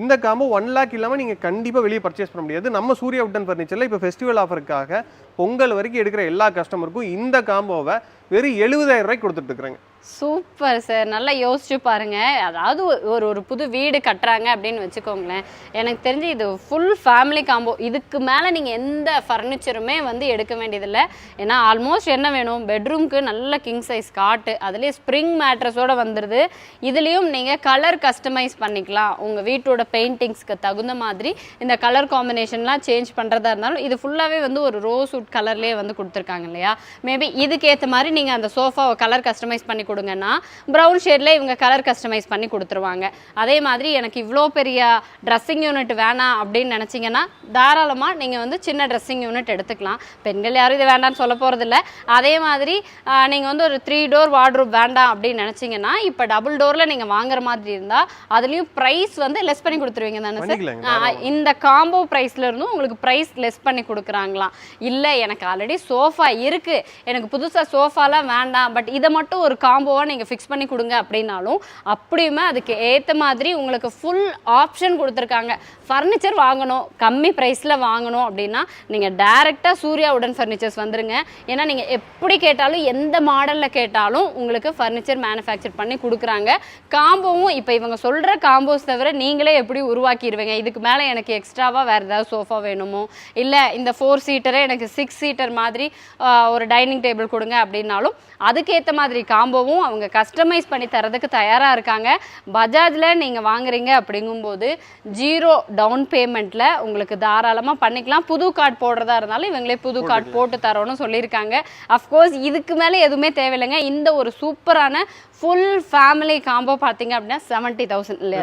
இந்த காம்போ ஒன் லேக் இல்லாமல் நீங்கள் கண்டிப்பாக வெளியே பர்ச்சேஸ் பண்ண முடியாது. நம்ம சூர்யா உட்டன் ஃபர்னிச்சரில் இப்போ ஃபெஸ்டிவல் ஆஃபருக்காக பொங்கல் வரைக்கும் எடுக்கிற எல்லா கஸ்டமருக்கும் இந்த காம்போவை வெறும் 70000 ரூபாய்க்கு கொடுத்துட்டு இருக்கிறாங்க.
Super sir. நல்லா யோசிச்சு பாருங்க. அதாவது ஒரு ஒரு புது வீடு கட்டுறாங்க அப்படின்னு வச்சுக்கோங்களேன். எனக்கு தெரிஞ்சு இது ஃபுல் ஃபேமிலி காம்போ இதுக்கு மேலே நீங்கள் எந்த ஃபர்னிச்சருமே வந்து எடுக்க வேண்டியதில்லை. ஏன்னா ஆல்மோஸ்ட் என்ன வேணும்? பெட்ரூம்க்கு நல்ல கிங் சைஸ் காட்டு. அதுலேயே ஸ்ப்ரிங் மேட்ரஸோட வந்துடுது இதுலேயும் நீங்கள் கலர் கஸ்டமைஸ் பண்ணிக்கலாம். உங்கள் வீட்டோட பெயிண்டிங்ஸ்க்கு தகுந்த மாதிரி இந்த கலர் காம்பினேஷன்லாம் சேஞ்ச் பண்ணுறதா இருந்தாலும் இது ஃபுல்லாகவே வந்து ஒரு ரோஸ் உட் கலர்லேயே வந்து கொடுத்துருக்காங்க இல்லையா? மேபி இதுக்கேற்ற மாதிரி நீங்கள் அந்த சோஃபாவை கலர் கஸ்டமைஸ் பண்ணி கொடுங்கன்னா ப்ரௌன் ஷேடில் இவங்க கலர் கஸ்டமைஸ் பண்ணி கொடுத்துருவாங்க. அதே மாதிரி எனக்கு இவ்வளோ பெரிய ட்ரெஸ்ஸிங் யூனிட் வேணாம் அப்படின்னு நினச்சிங்கன்னா தாராளமாக நீங்கள் வந்து சின்ன ட்ரெஸ்ஸிங் யூனிட் எடுத்துக்கலாம். பெண்கள் யாரும் இது வேண்டாம்னு சொல்ல போகிறதில்ல அதே மாதிரி நீங்கள் வந்து ஒரு த்ரீ டோர் வார்ட்ரூப் வேண்டாம் அப்படின்னு நினச்சிங்கன்னா இப்போ டபுள் டோரில் நீங்கள் வாங்குற மாதிரி இருந்தால் அதுலேயும் ப்ரைஸ் வந்து லெஸ் பண்ணி கொடுத்துருவீங்க தானே சார் இந்த காம்போ ப்ரைஸ்ல இருந்தும் உங்களுக்கு ப்ரைஸ் லெஸ் பண்ணி கொடுக்குறாங்களாம். இல்லை எனக்கு ஆல்ரெடி சோஃபா இருக்கு. எனக்கு புதுசாக சோஃபாலாம் வேண்டாம். பட் இதை மட்டும் ஒரு காம்போ காம்போவாக நீங்கள் ஃபிக்ஸ் பண்ணி கொடுங்க அப்படின்னாலும் அப்படியுமே அதுக்கு ஏற்ற மாதிரி உங்களுக்கு ஃபுல் ஆப்ஷன் கொடுத்துருக்காங்க. ஃபர்னிச்சர் வாங்கணும் கம்மி ப்ரைஸில் வாங்கணும் அப்படின்னா நீங்கள் டேரெக்டாக சூர்யா உடன் ஃபர்னிச்சர்ஸ் வந்துருங்க. ஏன்னா நீங்கள் எப்படி கேட்டாலும் எந்த மாடலில் கேட்டாலும் உங்களுக்கு ஃபர்னிச்சர் மேனுஃபேக்சர் பண்ணி கொடுக்குறாங்க. காம்போவும் இப்போ இவங்க சொல்கிற காம்போஸ் தவிர நீங்களே எப்படி உருவாக்கிடுவீங்க இதுக்கு மேலே எனக்கு எக்ஸ்ட்ராவாக வேறு ஏதாவது சோஃபா வேணுமோ? இல்லை இந்த ஃபோர் சீட்டரே எனக்கு சிக்ஸ் சீட்டர் மாதிரி ஒரு டைனிங் டேபிள் கொடுங்க அப்படின்னாலும் அதுக்கேற்ற மாதிரி காம்போவும் அவங்க கஸ்டமைஸ் பண்ணி தரதுக்கு தயாராக இருக்காங்க. பஜாஜில் நீங்கள் வாங்குறீங்க அப்படிங்கும்போது ஜீரோ டவுன் பேமெண்ட்டில் உங்களுக்கு தாராளமாக பண்ணிக்கலாம். புது கார்டு போடுறதா இருந்தாலும் இவங்களே புது கார்டு போட்டு தரோன்னு சொல்லியிருக்காங்க. அஃப்கோர்ஸ் இதுக்கு மேலே எதுவுமே தேவையில்லைங்க. இந்த ஒரு சூப்பரான ஃபுல் ஃபேமிலி காம்போ பார்த்தீங்க அப்படின்னா செவன்ட்டி தௌசண்ட் இல்லையா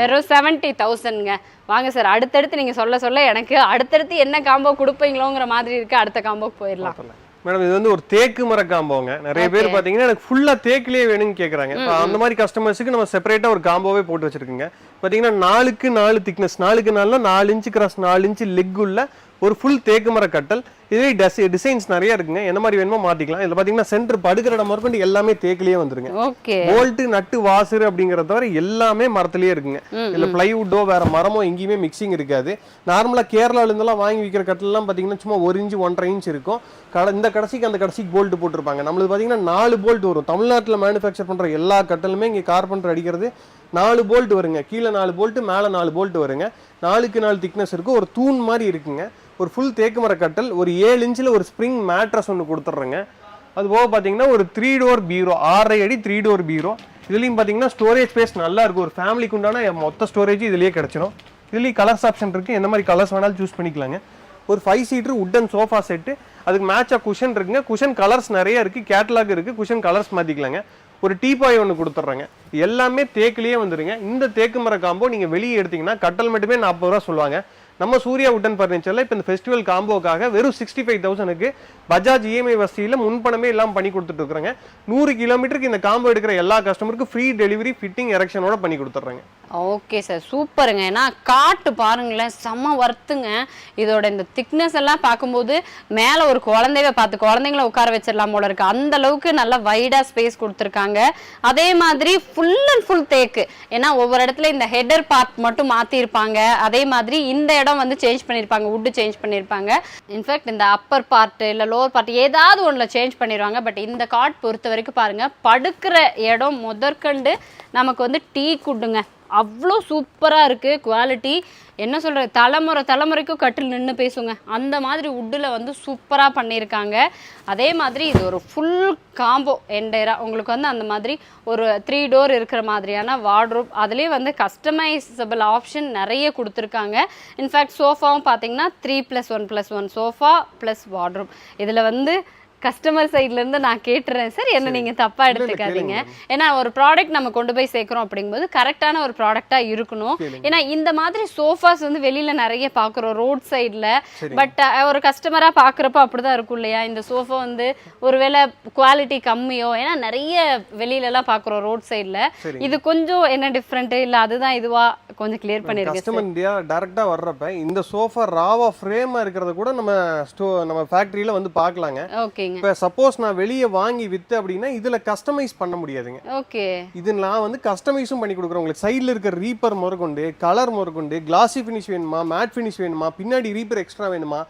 வெறும் செவன்ட்டி
தௌசண்ட்ங்க வாங்க சார் அடுத்தடுத்து நீங்கள் சொல்ல சொல்ல எனக்கு அடுத்தடுத்து என்ன காம்போ கொடுப்பீங்களோங்கிற மாதிரி இருக்கு. அடுத்த காம்போக்கு போயிடலாம்.
மேடம் இது வந்து ஒரு தேக்கு மர காம்போங்க. நிறைய பேர் பாத்தீங்கன்னா எனக்கு ஃபுல்லா தேக்குலயே வேணும்னு கேக்குறாங்க. இப்போ அந்த மாதிரி கஸ்டமர்ஸுக்கு நம்ம செப்பரேட்டா ஒரு காம்போவே போட்டு வச்சிருக்கோங்க. பாத்தீங்கன்னா நாலுக்கு நாலு திக்னஸ் நாலுக்கு நாலுனா நாலு இன்ச்சு கிராஸ் நாலு இன்ச்சு லெக் உள்ள ஒரு ஃபுல் தேக்கு மர கட்டல். இதே டிசைன்ஸ் நிறைய இருக்குங்க. என்ன மாதிரி வேணுமோ மாத்திக்கலாம். இதுல பாத்தீங்கன்னா சென்டர் படுக்கிற இடம் முதற்கொண்டு எல்லாமே தேக்குலயே வந்துருங்க.
ஓகே.
போல்ட் நட்டு வாசர் அப்படிங்கறத தவிர எல்லாமே மரத்திலேயே இருக்குங்க. இல்ல பிளைவுட்டோ வேற மரமோ எங்கேயுமே மிக்சிங் இருக்காது. நார்மலா கேரளால இருந்தெல்லாம் வாங்கி விற்கிற கட்டிலெல்லாம் பாத்தீங்கன்னா சும்மா ஒரு இன்ச்சு ஒன்றரை இன்ச் இருக்கும். கட- இந்த கடைசிக்கு அந்த கடைசிக்கு போல்ட் போட்டிருப்பாங்க. நம்மளுக்கு பாத்தீங்கன்னா நாலு போல்ட் வரும். தமிழ்நாட்டுல மேனுஃபேக்சர் பண்ற எல்லா கட்டலுமே இங்க கார்பெண்டர் அடிக்கிறது. நாலு போல்ட் வருங்க. கீழே நாலு போல்ட் மேல நாலு போல்ட் வருங்க. நாலுக்கு நாலு திக்னஸ் இருக்கும். ஒரு தூண் மாதிரி இருக்குங்க. ஒரு ஃபுல் தேக்கு மர கட்டல் ஒரு ஏழு இன்ச்சில் ஒரு ஸ்ப்ரிங் மேட்ரஸ் ஒன்று கொடுத்துட்றேங்க. அது போக பார்த்தீங்கன்னா ஒரு த்ரீ டோர் பீரோ ஆறரை அடி த்ரீ டோர் பீரோ. இதுலேயும் பார்த்தீங்கன்னா ஸ்டோரேஜ் ஸ்பேஸ் நல்லா இருக்கும். ஒரு ஃபேமிலிக்கு உண்டான மொத்த ஸ்டோரேஜ் இதுலேயே கிடச்சிடும் இதுலேயும் கலர்ஸ் ஆப்ஷன் இருக்குது எந்த மாதிரி கலர்ஸ் வேணாலும் சூஸ் பண்ணிக்கலாங்க. ஒரு five seater wooden sofa set அதுக்கு மேட்சாக குஷன் இருக்குங்க. குஷன் கலர்ஸ் நிறைய இருக்குது கேட்டலாக் இருக்குது குஷன் கலர்ஸ் மாற்றிக்கலாங்க ஒரு டீபாய் ஒன்று கொடுத்துட்றாங்க. எல்லாமே தேக்குலேயே வந்துருங்க. இந்த தேக்கு மர காம்போ நீங்கள் வெளியே எடுத்தீங்கன்னா கட்டல் மட்டுமே நாற்பது ரூபா சொல்லுவாங்க. நம்ம சூர்யா உட்டன் ஃபர்னிச்சரில் இப்போ இந்த ஃபெஸ்டிவல் காம்போக்காக வெறும் சிக்ஸ்டி ஃபைவ் தௌசண்ட்க்கு பஜாஜ் இஎம்ஐ வசதியில் முன்பணமே எல்லாம் பண்ணி கொடுத்துட்டு இருக்கிறாங்க. நூறு கிலோமீட்டருக்கு இந்த காம்போ எடுக்கிற எல்லா கஸ்டமருக்கும் ஃப்ரீ டெலிவரி ஃபிட்டிங் எரெக்ஷனோட பண்ணி கொடுத்துட்றாங்க.
ஓகே சார் சூப்பருங்க. ஏன்னா காட்டு பாருங்களேன் செம்ம வர்த்துங்க இதோட இந்த திக்னஸ் எல்லாம் பார்க்கும்போது மேலே ஒரு குழந்தைய பார்த்து குழந்தைங்கள உட்கார வச்சிடலாம் போல இருக்கு. அந்த அளவுக்கு நல்லா வைடா ஸ்பேஸ் கொடுத்துருக்காங்க. அதே மாதிரி ஃபுல் அண்ட் ஃபுல் தேக்கு. ஏன்னா ஒவ்வொரு இடத்துல இந்த ஹெடர் பார்ட் மட்டும் மாற்றிருப்பாங்க அதே மாதிரி இந்த இடம் வந்து சேஞ்ச் பண்ணியிருப்பாங்க வுட்டு சேஞ்ச் பண்ணியிருப்பாங்க இன்ஃபேக்ட் இந்த அப்பர் பார்ட் இல்லை லோவர் பார்ட் ஏதாவது ஒன்றில் சேஞ்ச் பண்ணிடுவாங்க பட் இந்த காட் பொறுத்த வரைக்கும் பாருங்க படுக்கிற இடம் முதற்கண்டு நமக்கு வந்து டீ குட்டுங்க அவ்வளோ சூப்பராக இருக்குது குவாலிட்டி என்ன சொல்கிறது தலைமுறை தலைமுறைக்கும் கட்டில் நின்று பேசுங்க. அந்த மாதிரி உட்டில் வந்து சூப்பராக பண்ணியிருக்காங்க. அதே மாதிரி இது ஒரு ஃபுல் காம்போ என்டையராக உங்களுக்கு வந்து அந்த மாதிரி ஒரு த்ரீ டோர் இருக்கிற மாதிரியான வார்ட்ரூப் அதுலேயே வந்து கஸ்டமைசபிள் ஆப்ஷன் நிறைய கொடுத்துருக்காங்க. இன்ஃபேக்ட் சோஃபாவும் பார்த்தீங்கன்னா three plus one plus one sofa plus wardrobe இதில் வந்து கஸ்டமர் சைட்ல இருந்து நான் கேட்டுறேன். சார் என்ன நீங்க தப்பா எடுத்துக்காதீங்க. ஏன்னா ஒரு ப்ராடக்ட் நம்ம கொண்டு போய் சேர்க்கிறோம் அப்படிங்கும்போது கரெக்டான ஒரு ப்ராடக்டா இருக்கணும். ஏன்னா இந்த மாதிரி சோஃபாஸ் வந்து வெளியில நிறைய பாக்குறோம் ரோட் சைடுல பட் ஒரு கஸ்டமரா பாக்குறப்ப அப்படிதான் இருக்கும் இல்லையா? இந்த சோஃபா வந்து ஒருவேளை குவாலிட்டி கம்மியோ ஏன்னா நிறைய வெளியில எல்லாம் பாக்குறோம் ரோட் சைடுல. இது கொஞ்சம் என்ன டிஃப்ரெண்ட் இல்ல அதுதான் இதுவா? கொஞ்சம் கிளியர் பண்ணிருக்கேன்
கஸ்டமர் இந்தியா டேரக்டா வர்றப்ப இந்த சோஃபா ராவா ஃப்ரேமா இருக்கிறத கூட நம்ம ஸ்டோ நம்ம ஃபேக்டரியில வந்து பார்க்கலாங்க.
ஓகேங்க
இப்போ சப்போஸ் நான் வெளியே வாங்கி வித்து அப்படின்னா இதுல கஸ்டமைஸ் பண்ண முடியாதுங்க.
ஓகே.
இது நான் வந்து கஸ்டமைஸும் பண்ணி கொடுக்குறேன். உங்களுக்கு சைடில் இருக்கிற ரீப்பர் முதற்கொண்டு கலர் முதற்கொண்டு கிளாசி ஃபினிஷ் வேணுமா மேட் ஃபினிஷ் வேணுமா பின்னாடி ரீப்பர் எக்ஸ்ட்ரா வேணுமா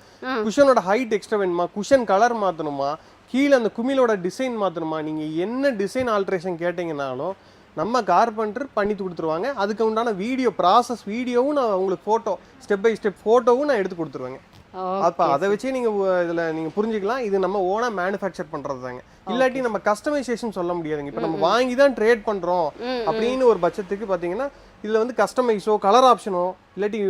குஷனோட ஹைட் எக்ஸ்ட்ரா வேணுமா குஷன் கலர் மாற்றணுமா கீழே அந்த குமிழோட டிசைன் மாற்றணுமா நீங்கள் என்ன டிசைன் ஆல்ட்ரேஷன் கேட்டிங்கனாலும் நம்ம கார்பெண்டர் பண்ணி கொடுத்துருவாங்க. அதுக்கு உண்டான வீடியோ ப்ராசஸ் வீடியோவும் நான் உங்களுக்கு ஃபோட்டோ ஸ்டெப் பை ஸ்டெப் ஃபோட்டோவும் நான் எடுத்து கொடுத்துருவேங்க. அப்ப அதை வச்சே நீங்க இதுல நீங்க புரிஞ்சுக்கலாம். இது நம்ம ஓனா மேனுஃபேக்சர் பண்றது தாங்க இல்லாட்டி நம்ம கஸ்டமைசேஷன் சொல்ல முடியாதுங்க. இப்ப நம்ம வாங்கி தான் ட்ரேட் பண்றோம் அப்படின்னு ஒரு பட்சத்துக்கு பாத்தீங்கன்னா இதுல வந்து கஸ்டமைஸோ கலர் ஆப்ஷனோ இல்லாட்டி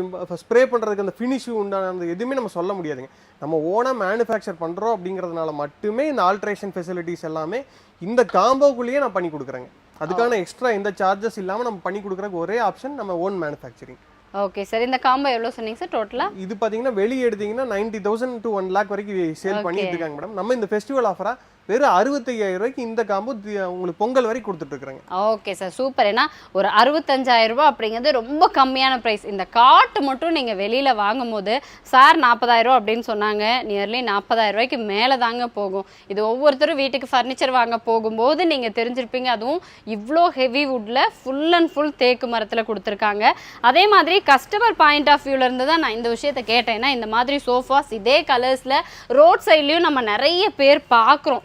ஸ்ப்ரே பண்றதுக்கு அந்த ஃபினிஷ் உண்டான அந்த எதுவுமே நம்ம சொல்ல முடியாதுங்க. நம்ம ஓனா மேனுஃபேக்சர் பண்றோம் அப்படிங்கறதுனால மட்டுமே இந்த ஆல்ட்ரேஷன் ஃபெசிலிட்டிஸ் எல்லாமே இந்த காம்போக்குள்ளேயே நான் பண்ணி கொடுக்குறேங்க. அதுக்கான எக்ஸ்ட்ரா எந்த சார்ஜஸ் இல்லாம நம்ம பண்ணி கொடுக்குறதுக்கு ஒரே ஆப்ஷன் நம்ம ஓன் மேனுஃபேக்சரிங்
ஓகே சார் இந்த காம்போ எவ்வளோ சொன்னீங்க சார் டோட்டலா
இது பாத்தீங்கன்னா வெளியே எடுத்தீங்கன்னா ninety thousand to one lakh வரைக்கும் சேல் பண்ணிட்டு இருக்காங்க மேடம் நம்ம இந்த ஃபெஸ்டிவல் ஆஃபரா வெறும் அறுபத்தையாயிரம் ரூபாய்க்கு இந்த காம்போ உங்களுக்கு பொங்கல் வரை கொடுத்துட்டு இருக்கிறேங்க
ஓகே சார் சூப்பர் ஏன்னா ஒரு அறுபத்தஞ்சாயிரம் ரூபாய் அப்படிங்கிறது ரொம்ப கம்மியான ப்ரைஸ் இந்த காட்டு மட்டும் நீங்கள் வெளியில் வாங்கும் போது சார் நாற்பதாயிரம் அப்படின்னு சொன்னாங்க. நியர்லி நாற்பதாயிரம் ரூபாய்க்கு மேலே தாங்க போகும். இது ஒவ்வொருத்தரும் வீட்டுக்கு ஃபர்னிச்சர் வாங்க போகும்போது நீங்கள் தெரிஞ்சிருப்பீங்க. அதுவும் இவ்வளோ ஹெவி வுட்டில் ஃபுல் அண்ட் ஃபுல் தேக்கு மரத்தில் கொடுத்துருக்காங்க. அதே மாதிரி கஸ்டமர் பாயிண்ட் ஆஃப் வியூலேருந்து தான் நான் இந்த விஷயத்தை கேட்டேன். ஏன்னா இந்த மாதிரி சோஃபாஸ் இதே கலர்ஸில் ரோட் சைட்லேயும் நம்ம நிறைய பேர் பார்க்குறோம்.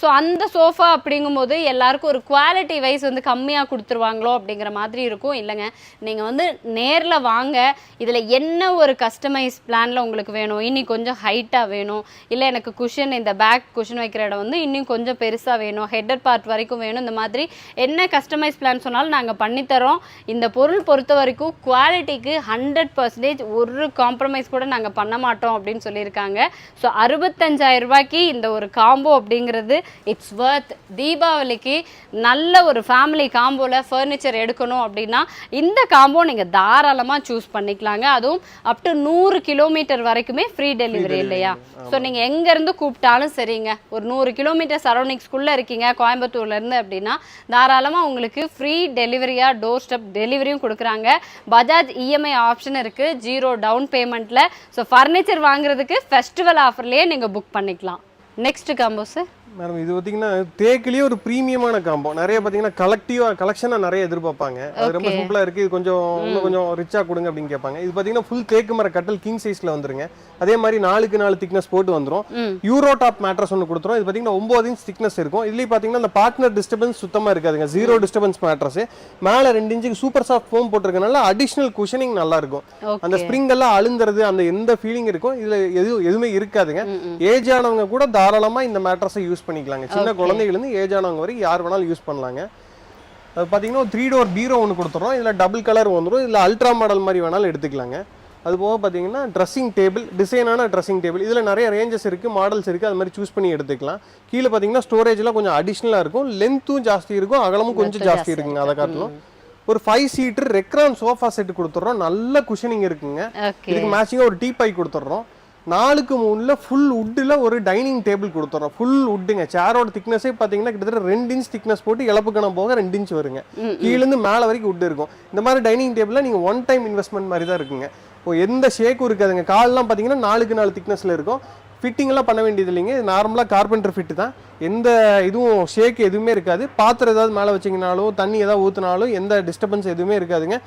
ஸோ அந்த சோஃபா அப்படிங்கும்போது எல்லாருக்கும் ஒரு குவாலிட்டி வைஸ் வந்து கம்மியாக கொடுத்துருவாங்களோ அப்படிங்கிற மாதிரி இருக்கும். இல்லைங்க. நீங்கள் வந்து நேரில் வாங்க. இதில் என்ன ஒரு கஸ்டமைஸ் பிளானில் உங்களுக்கு வேணும்? இன்னி கொஞ்சம் ஹைட்டாக வேணும். இல்லை எனக்கு குஷன் இந்த பேக் குஷன் வைக்கிற இடம் வந்து இன்னும் கொஞ்சம் பெருசாக வேணும். ஹெட்டர் பார்ட் வரைக்கும் வேணும். இந்த மாதிரி என்ன கஸ்டமைஸ் பிளான் சொன்னாலும் நாங்கள் பண்ணித்தரோம் இந்த பொருள் பொறுத்த வரைக்கும் குவாலிட்டிக்கு ஹண்ட்ரட் பர்சன்டேஜ் ஒரு காம்ப்ரமைஸ் கூட நாங்கள் பண்ண மாட்டோம் அப்படின்னு சொல்லியிருக்காங்க. ஸோ அறுபத்தஞ்சாயிரம் ரூபாய்க்கு இந்த ஒரு காம்போ அப்படிங்கிறது இட்ஸ் வர்த் தீபாவளிக்கு நல்ல ஒரு ஃபேமிலி காம்போவில் ஃபர்னிச்சர் எடுக்கணும் அப்படின்னா இந்த காம்போ நீங்கள் தாராளமாக சூஸ் பண்ணிக்கலாங்க. அதுவும் அப் டு நூறு கிலோமீட்டர் வரைக்குமே ஃப்ரீ டெலிவரி இல்லையா? ஸோ நீங்கள் எங்கேருந்து கூப்பிட்டாலும் சரிங்க. ஒரு நூறு கிலோமீட்டர் சரௌண்டிங்ஸ்குள்ளே இருக்கீங்க கோயம்புத்தூர்லேருந்து அப்படின்னா தாராளமாக உங்களுக்கு ஃப்ரீ டெலிவரியாக டோர் ஸ்டெப் டெலிவரியும் கொடுக்குறாங்க. பஜாஜ் இஎம்ஐ ஆப்ஷன் இருக்குது ஜீரோ டவுன் பேமெண்ட்டில் ஸோ ஃபர்னிச்சர் வாங்குறதுக்கு ஃபெஸ்டிவல் ஆஃபர்லேயே நீங்கள் புக் பண்ணிக்கலாம். நெக்ஸ்ட் காம்போ சார்
மேடம் இது பார்த்தீங்கன்னா தேக்கிலேயே ஒரு ப்ரீமியமான காம்போ நிறைய பார்த்தீங்கன்னா கலெக்டிவாக கலெக்ஷனாக நிறைய எதிர்பார்ப்பாங்க. அது ரொம்ப. சிம்பிளாக இருக்குது இது கொஞ்சம் இன்னும் கொஞ்சம் ரிச்சாக கொடுங்க அப்படின்னு கேட்பாங்க. இது பார்த்தீங்கன்னா ஃபுல் தேக்கு மர கட்டல் கிங் சைஸில் வந்துருங்க. அதே மாதிரி நாலுக்கு நாலு திக்னஸ் போட்டு வந்துரும்.
ம்.
யூரோ டாப் மேட்ரஸ் ஒன்று கொடுத்துரும். இது பார்த்தீங்கன்னா ஒம்பது இன்ச் திக்னஸ் இருக்கும். இதுலேயும் பார்த்தீங்கன்னா அந்த பார்ட்னர் டிஸ்டர்பன்ஸ் சுத்தமாக இருக்காதுங்க. ஜீரோ டிஸ்டர்பன்ஸ் மேட்ரஸ் மேலே ரெண்டு இன்ச்சுக்கு சூப்பர் சாஃப்ட் ஃபோம் போட்டிருக்கனால அடிஷ்னல் குஷனிங் நல்லா இருக்கும் அந்த ஸ்ப்ரிங் எல்லாம் அழுந்துறது அந்த எந்த ஃபீலிங் இருக்கும் இதுல எது எதுவுமே இருக்காதுங்க. ஏஜ் ஆனவங்க கூட தாராளமா இந்த மேட்ரஸை யூஸ் பண்ணிக்கலாங்க. சின்ன
Okay.
குழந்தைகள் இருந்து ஏஜ் ஆனவங்க வரைக்கும் யார் வேணாலும் யூஸ் பண்ணலாங்க. அது பார்த்தீங்கன்னா த்ரீ டோர் பீரோ ஒன்று கொடுத்துறோம். இதில் டபுள் கலர் வந்துடும் இதில் அல்ட்ரா மாடல் மாதிரி வேணாலும் எடுத்துக்கலாங்க. அது போக பார்த்தீங்கன்னா ட்ரெஸ்ஸிங் டேபிள் டிசைனான ட்ரெஸ்ஸிங் டேபிள் இதில் நிறைய ரேஞ்சஸ் இருக்குது மாடல்ஸ் இருக்குது அது மாதிரி சூஸ் பண்ணி எடுத்துக்கலாம். கீழே பார்த்தீங்கன்னா ஸ்டோரேஜ்லாம் கொஞ்சம் அடிஷ்னலாக இருக்கும். லென்த்தும் ஜாஸ்தி இருக்கும். அகலமும் கொஞ்சம் ஜாஸ்தி இருக்குங்க அதை காட்டிலும். ஒரு five seater Recron sofa set கொடுத்துட்றோம் நல்ல குஷனிங் இருக்குங்க. இதுக்கு மேட்சிங்காக ஒரு டீ பை கொடுத்துட்றோம் நாலுக்கு மூணுல ஃபுல் வுட்டில் ஒரு டைனிங் டேபிள் கொடுத்துட்றோம் ஃபுல் வுட்டுங்க சேரோட திக்னஸே பார்த்தீங்கன்னா கிட்டத்தட்ட ரெண்டு இன்ச் திக்னஸ் போட்டு இழப்பு கணம் போக ரெண்டு இன்ச் வருங்க. கீழேருந்து மேலே வரைக்கும் வுட் இருக்கும். இந்த மாதிரி டைனிங் டேபிளில் நீங்கள் ஒன் டைம் இன்வெஸ்ட்மெண்ட் மாதிரி தான் இருக்குங்க. இப்போ எந்த ஷேக்கும் இருக்காதுங்க. கால்லாம் பார்த்தீங்கன்னா நாலுக்கு நாலு திக்னஸில் இருக்கும். ஃபிட்டிங் எல்லாம் பண்ண வேண்டியது இல்லைங்க. இது நார்மலாக கார்பெண்டர் ஃபிட் தான். எந்த இதுவும் ஷேக் எதுவுமே இருக்காது. பாத்திரம் ஏதாவது மேலே வச்சிங்கனாலோ தண்ணி ஏதாவது ஊற்றினாலும் எந்த டிஸ்டர்பன்ஸ் எதுவுமே இருக்காதுங்க.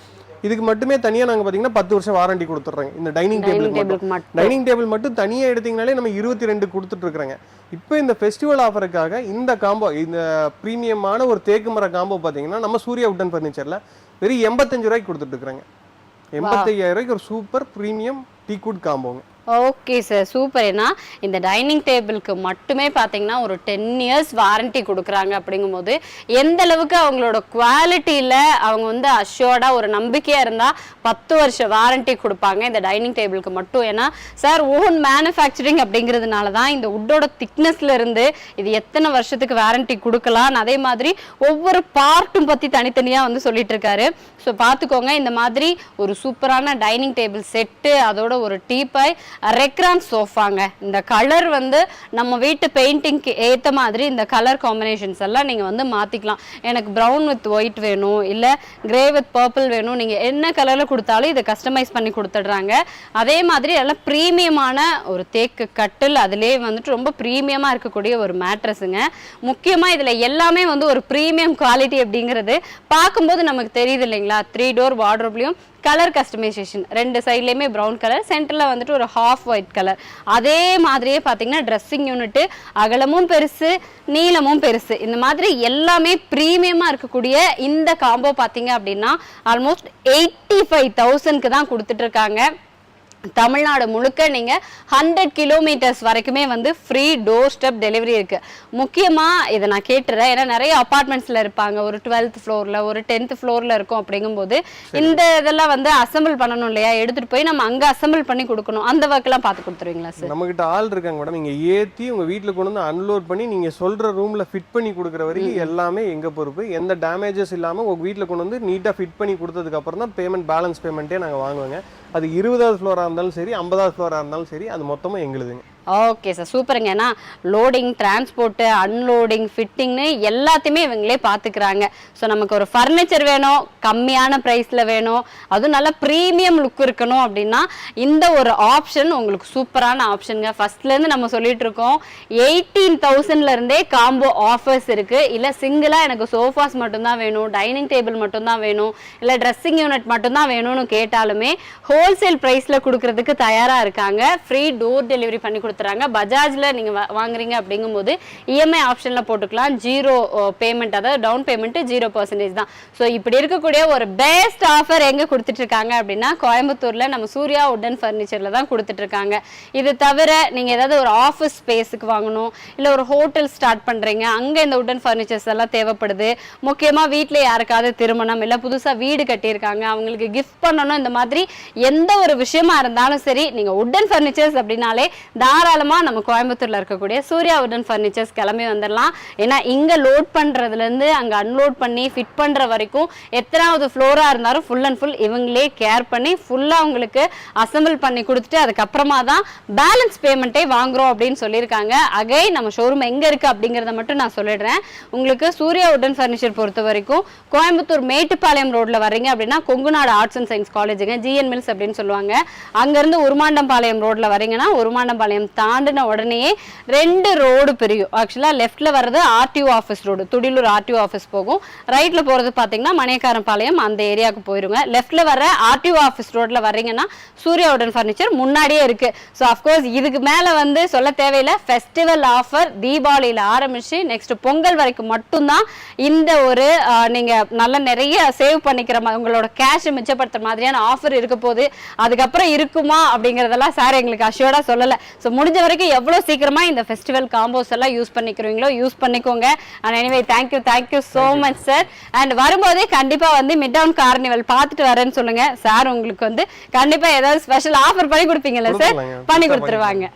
இதுக்கு மட்டுமே தனியாக நாங்கள் பார்த்தீங்கன்னா பத்து வருஷம் வாரண்டி கொடுத்துட்றோங்க. இந்த டைனிங் டேபிளுக்கு மட்டும். டைனிங் டேபிள் மட்டும் தனியாக எடுத்தீங்கனாலே நம்ம இருபத்தி ரெண்டு கொடுத்துட்ருக்குறோங்க இப்போ இந்த ஃபெஸ்டிவல் ஆஃபருக்காக இந்த காம்போ இந்த ப்ரீமியமான ஒரு தேக்கு மர காம்போ பார்த்தீங்கன்னா நம்ம சூர்யா உட்டன் ஃபர்னிச்சரில் வெறும் எண்பத்தஞ்சு ரூபாய்க்கு கொடுத்துட்ருக்குறேங்க எண்பத்தையாயிரம் ரூபாய்க்கு ஒரு சூப்பர் ப்ரீமியம் டீக்குட் காம்போங்க
ஓகே சார் சூப்பர் ஏன்னா இந்த டைனிங் டேபிளுக்கு மட்டுமே பார்த்தீங்கன்னா ஒரு டென் இயர்ஸ் வாரண்டி கொடுக்குறாங்க அப்படிங்கும்போது எந்த அளவுக்கு அவங்களோட குவாலிட்டியில் அவங்க வந்து அஷ்யோர்டாக ஒரு நம்பிக்கையாக இருந்தால் பத்து வருஷம் வாரண்டி கொடுப்பாங்க இந்த டைனிங் டேபிளுக்கு மட்டும். ஏன்னா சார் ஓன் மேனுஃபேக்சரிங் அப்படிங்கிறதுனால தான் இந்த உட்டோட திக்னஸ்ல இருந்து இது எத்தனை வருஷத்துக்கு வாரண்டி கொடுக்கலாம் அதே மாதிரி ஒவ்வொரு பார்ட்டும் பற்றி தனித்தனியாக வந்து சொல்லிட்டு இருக்காரு. ஸோ பார்த்துக்கோங்க இந்த மாதிரி ஒரு சூப்பரான டைனிங் டேபிள் செட்டு அதோட ஒரு டீப்பாய் ரெக்ரான் சோஃபாங்க. இந்த கலர் வந்து நம்ம வீட்டு பெயிண்டிங்க்கு ஏற்ற மாதிரி இந்த கலர் காம்பினேஷன்ஸ் எல்லாம் நீங்கள் வந்து மாற்றிக்கலாம் எனக்கு ப்ரௌன் வித் ஒயிட் வேணும் இல்லை கிரே வித் பர்பிள் வேணும். நீங்கள் என்ன கலரில் கொடுத்தாலும் இதை கஸ்டமைஸ் பண்ணி கொடுத்துட்றாங்க. அதே மாதிரி எல்லாம் ப்ரீமியமான ஒரு தேக்கு கட்டில் அதுலேயே வந்துட்டு ரொம்ப ப்ரீமியமாக இருக்கக்கூடிய ஒரு மேட்ரஸுங்க முக்கியமாக இதில் எல்லாமே வந்து ஒரு ப்ரீமியம் குவாலிட்டி அப்படிங்கிறது பார்க்கும்போது நமக்கு தெரியுது இல்லைங்களா? த்ரீ டோர் வார்ட்ரோப்லையும் கலர் கஸ்டமைசேஷன் ரெண்டு சைட்லேயுமே ப்ரௌன் கலர் சென்டரில் வந்துட்டு ஒரு ஹாஃப் ஒயிட் கலர் அதே மாதிரியே பார்த்தீங்கன்னா ட்ரெஸ்ஸிங் யூனிட்டு அகலமும் பெருசு நீளமும் பெருசு. இந்த மாதிரி எல்லாமே ப்ரீமியமாக இருக்கக்கூடிய இந்த காம்போ பார்த்தீங்க அப்படின்னா ஆல்மோஸ்ட் எயிட்டி ஃபைவ் தௌசண்ட்க்கு தான் கொடுத்துட்ருக்காங்க தமிழ்நாடு முழுக்க நீங்கள் ஹண்ட்ரட் கிலோமீட்டர்ஸ் வரைக்குமே வந்து ஃப்ரீ டோர் ஸ்டெப் டெலிவரி இருக்கு. முக்கியமாக இதை நான் கேட்டுறேன். ஏன்னா நிறைய அப்பார்ட்மெண்ட்ஸில் இருப்பாங்க. ஒரு டுவெல்த் ஃப்ளோரில் ஒரு டென்த் ஃப்ளோரில் இருக்கும் அப்படிங்கும்போது இந்த இதெல்லாம் வந்து அசெம்பிள் பண்ணணும் இல்லையா? எடுத்துகிட்டு போய் நம்ம அங்கே அசெம்பிள் பண்ணி கொடுக்கணும். அந்த ஒர்க்கெல்லாம் பார்த்து கொடுத்துருவீங்களா சார்
நம்ம கிட்ட ஆள் இருக்காங்க மேடம் நீங்க ஏத்தி உங்க வீட்ல கொண்டு வந்து அன்லோட் பண்ணி நீங்க சொல்ற ரூம்ல ஃபிட் பண்ணி கொடுக்குற வரைக்கும் எல்லாமே எங்க பொறுப்பு? எந்த டேமேஜஸ் இல்லாம உங்க வீட்ல கொண்டு வந்து நீட்டா ஃபிட் பண்ணி கொடுத்ததுக்கு அப்புறம் தான் பேமெண்ட் பேலன்ஸ் பேமெண்ட்டே நாங்க வாங்குவோங்க. அது இருபதாவது ஃப்ளோரா இருந்தாலும் சரி ஐம்பதாவது ஃப்ளோராக இருந்தாலும் சரி அது மொத்தமும் எங்களுதுங்க.
ஓகே சார் சூப்பருங்க ஏன்னா லோடிங் டிரான்ஸ்போர்ட்டு அன்லோடிங் ஃபிட்டிங்னு எல்லாத்தையுமே இவங்களே பார்த்துக்கிறாங்க ஸோ நமக்கு ஒரு ஃபர்னிச்சர் வேணும் கம்மியான ப்ரைஸில் வேணும். அதுவும் நல்லா ப்ரீமியம் லுக் இருக்கணும் அப்படின்னா இந்த ஒரு ஆப்ஷன் உங்களுக்கு சூப்பரான ஆப்ஷனுங்க ஃபர்ஸ்ட்லேருந்து நம்ம சொல்லிட்டு இருக்கோம் எயிட்டீன் தௌசண்ட்லேருந்தே காம்போ ஆஃபர்ஸ் இருக்குது இல்லை சிங்கிளாக எனக்கு சோஃபாஸ் மட்டும்தான் வேணும் டைனிங் டேபிள் மட்டும்தான் வேணும் இல்லை ட்ரெஸ்ஸிங் யூனிட் மட்டும்தான் வேணும்னு கேட்டாலுமே ஹோல்சேல் ப்ரைஸில் கொடுக்கறதுக்கு தயாராக இருக்காங்க. ஃப்ரீ டோர் டெலிவரி பண்ணி கொடுத்துறாங்க. பஜாஜில் நீங்கள் வாங்குறீங்க அப்படிங்கும்போது இஎம்ஐ ஆப்ஷனில் போட்டுக்கலாம். ஜீரோ பேமெண்ட் அதாவது டவுன் பேமெண்ட்டு ஜீரோ பர்சன்டேஜ் தான். ஸோ இப்படி இருக்கக்கூடிய ஒரு பெஸ்ட் ஆஃபர் எங்கே கொடுத்துட்ருக்காங்க அப்படின்னா கோயம்புத்தூரில் நம்ம சூர்யா உட்டன் ஃபர்னிச்சரில் தான் கொடுத்துட்ருக்காங்க. இது தவிர நீங்கள் ஏதாவது ஒரு ஆஃபீஸ் ஸ்பேஸுக்கு வாங்கணும் இல்லை ஒரு ஹோட்டல் ஸ்டார்ட் பண்ணுறீங்க அங்கே இந்த உட்டன் ஃபர்னிச்சர்ஸ் எல்லாம் தேவைப்படுது. முக்கியமாக வீட்டில் யாருக்காவது திருமணம் இல்லை புதுசாக வீடு கட்டியிருக்காங்க அவங்களுக்கு கிஃப்ட் பண்ணணும் இந்த மாதிரி எந்த ஒரு விஷயமா இருந்தாலும் சரி நீங்கள் உட்டன் ஃபர்னிச்சர்ஸ் அப்படின்னாலே தாராளமாக நம்ம கோயம்புத்தூரில் இருக்கக்கூடிய சூர்யா உடன் ஃபர்னிச்சர்ஸ் கிளம்பி வந்துடலாம் ஏன்னா இங்கே லோட் பண்ணுறதுலேருந்து அங்கே அன்லோட் பண்ணி ஃபிட் பண்ணுற வரைக்கும் எத்தனாவது ஃப்ளோராக இருந்தாலும் ஃபுல் அண்ட் ஃபுல் இவங்களே கேர் பண்ணி ஃபுல்லாக உங்களுக்கு அசெம்பிள் பண்ணி கொடுத்துட்டு அதுக்கப்புறமா தான் பேலன்ஸ் பேமெண்ட்டே வாங்குறோம் அப்படின்னு சொல்லியிருக்காங்க. அகை நம்ம ஷோரூம் எங்கே இருக்குது அப்படிங்கிறத மட்டும் நான் சொல்லிடுறேன். உங்களுக்கு சூர்யா உடன் ஃபர்னிச்சர் பொறுத்த வரைக்கும் கோயம்புத்தூர் மேட்டுப்பாளையம் ரோட்டில் வரீங்க அப்படின்னா கொங்குநாடு ஆர்ட்ஸ் அண்ட் சயின்ஸ் காலேஜுங்க ஜிஎன் மில்ஸ் அப்படின்னு சொல்லுவாங்க. அங்கேருந்து உருமாண்டம்பாளையம் ரோட்டில் வரீங்கன்னா உருமாண்டம்பாளையம் தாண்டின உடனே ரெண்டு ரோடு பிரியும். ஆக்சுவலாக லெஃப்ட்ல வர்றது RTO office road Thudiyalur RTO office போகும். ரைட்ல போகிறது பார்த்தீங்கன்னா மணியக்காரம்பாளையம் அந்த ஏரியாவுக்கு போயிருங்க. லெஃப்ட்டில் வர ஆர்டிஓ ஆஃபீஸ் ரோட்ல வர்றீங்கன்னா சூர்யா உடன் ஃபர்னிச்சர் முன்னாடியே இருக்கு. ஸோ அஃப்கோர்ஸ் இதுக்கு மேலே வந்து சொல்ல தேவையில்லை. ஃபெஸ்டிவல் ஆஃபர் தீபாவளியில் ஆரம்பிச்சு நெக்ஸ்ட் பொங்கல் வரைக்கும் மட்டும்தான் இந்த ஒரு நீங்கள் நல்ல நிறைய சேவ் பண்ணிக்கிற மாதிரி உங்களோட கேஷ் மிச்சப்படுத்துற மாதிரியான ஆஃபர் இருக்க போகுது அதுக்கப்புறம் இருக்குமா அப்படிங்கிறதெல்லாம் சார் எங்களுக்கு அஷ்யூர்டாக சொல்லலை. ஸோ முடிஞ்ச வரைக்கும் எவ்வளோ சீக்கிரமா இந்த ஃபெஸ்டிவல் காம்போஸ் எல்லாம் யூஸ் பண்ணிக்கிறீங்களோ யூஸ் பண்ணிக்கோங்க. And anyway thank you thank you so much sir and வரும்போதே கண்டிப்பா வந்து மிட் டவுன் கார்னிவல் பார்த்துட்டு வரேன்னு சொல்லுங்க. சார் உங்களுக்கு வந்து கண்டிப்பா ஏதாவது ஸ்பெஷல் ஆஃபர் பண்ணி கொடுப்பீங்கல்ல சார். பண்ணி கொடுத்துருவாங்க.